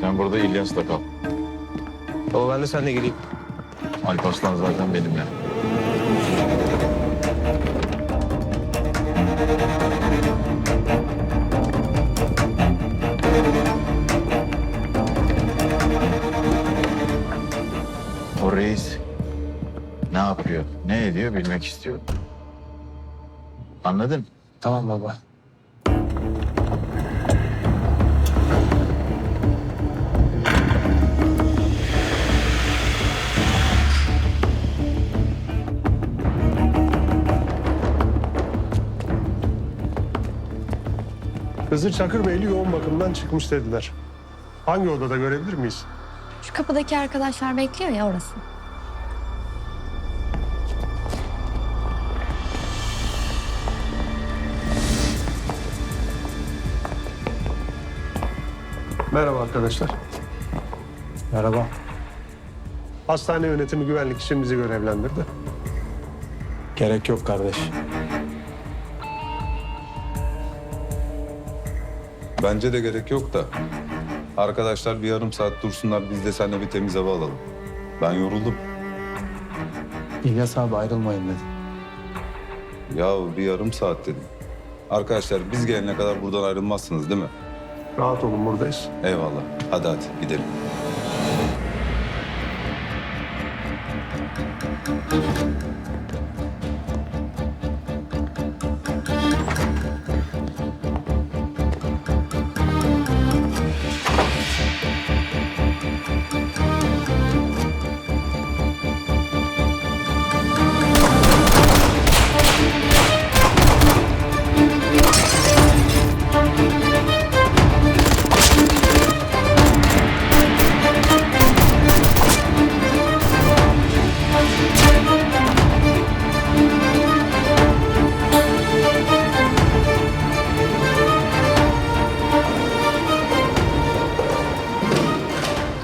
Sen burada İlyas'la kal. Baba ben de seninle geleyim. Alparslan zaten benimle. O reis ne yapıyor, ne ediyor bilmek istiyor. Anladın? Tamam baba. Hızır Çakır Beyli yoğun bakımdan çıkmış dediler. Hangi odada görebilir miyiz? Şu kapıdaki arkadaşlar bekliyor ya orası. Merhaba arkadaşlar. Merhaba. Hastane yönetimi güvenlik için bizi görevlendirdi. Gerek yok kardeş. Bence de gerek yok da. Arkadaşlar bir yarım saat dursunlar biz de seninle bir temiz hava alalım. Ben yoruldum. İlyas abi ayrılmayın dedi. Ya bir yarım saat dedim. Arkadaşlar biz gelene kadar buradan ayrılmazsınız değil mi? Rahat olun buradayız. Eyvallah. Hadi hadi gidelim.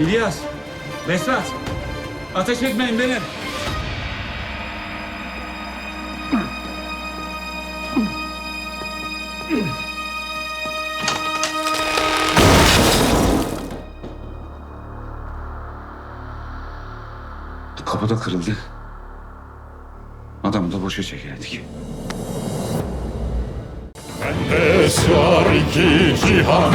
İlyas, Mesut, ateş etmeyin benim. Kapı da kırıldı. Adamı da boşa çekerdik. Bendes var iki cihan